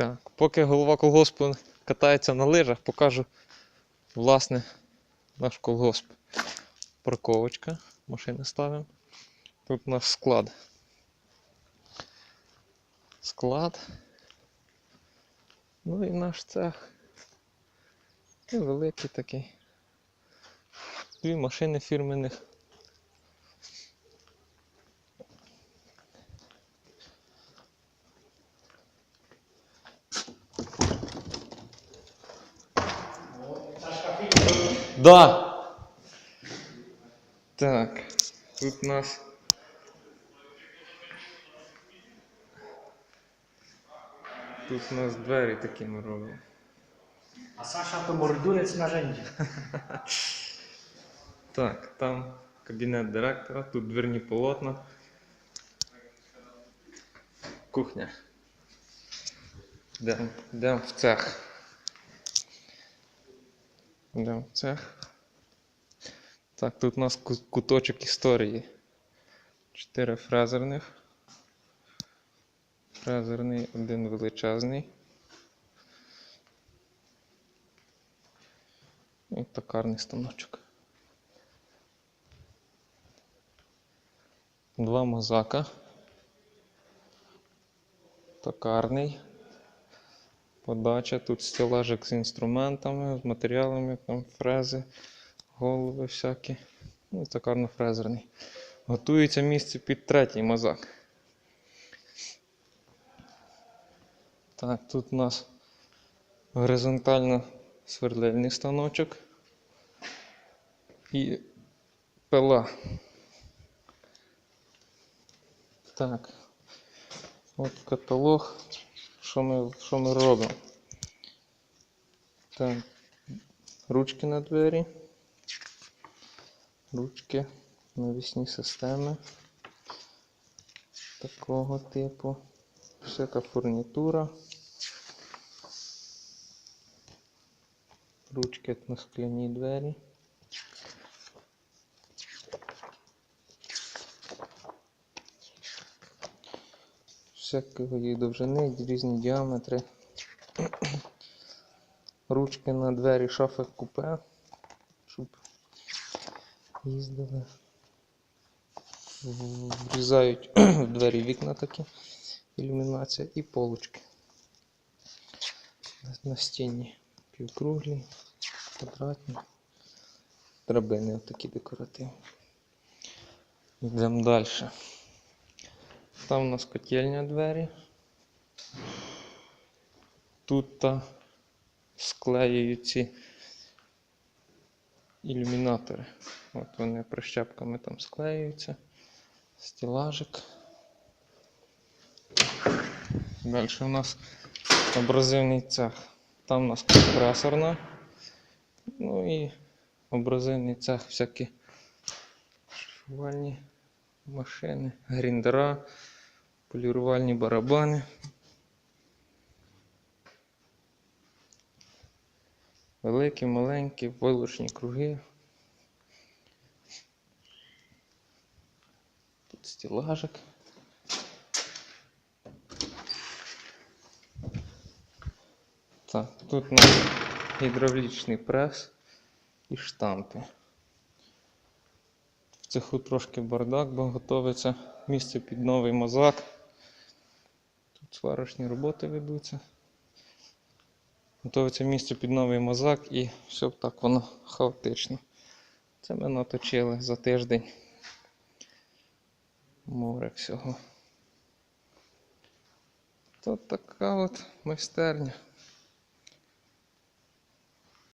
Так, поки голова колгоспу катається на лижах, покажу власне наш колгосп. Парковочка, машини ставимо. Тут наш склад. Склад. Ну і наш цех. Невеликий такий. Дві машини фірменних. Да. Так, тут у нас Тут у нас двері такі ми робимо. A Sasza to mordunec narzędzia. Так, там кабінет директора, тут дверні полотна. Кухня. Йдемо в цех. Йдемо в цех. Так, тут у нас куточок історії. Чотири фрезерних. Фрезерний, один величезний. І токарний станочок. Два мазака. Токарний. Подача. Тут стелажик з інструментами, з матеріалами, там фрези, голови всякі. Ну, токарно-фрезерний. Готується місце під третій мазак. Так, тут у нас горизонтально сверлильний станочок і пила. Так. От каталог. Що ми, що ми робимо? Так. Ручки на двері. Ручки навісні системи. Такого типу. Всяка фурнітура. Ручки на скляні двері. Всякої довжини, різні діаметри. Ручки на двері шафи купе, щоб їздили. Врізають в двері вікна такі, ілюмінація і полочки. На- стіні півкруглі, квадратні, драбини такі декоративні. Йдемо далі. Там у нас котельня двері. Тут та склеюють ці ілюмінатори. От вони прищепками там склеюються. Стілажик. Далі у нас абразивний цех. Там у нас компресорна. Ну і абразивний цех всякі шифрувальні машини, гріндера, полірувальні барабани. Великі, маленькі, войлочні круги. Тут стілажик. Так, тут у нас гідравлічний прес і штампи. В цеху трошки бардак, бо готується місце під новий мазак. Сварочні роботи ведуться. Готується місце під новий мазак і все так воно хаотично. Це ми наточили за тиждень. Море всього. То така от майстерня.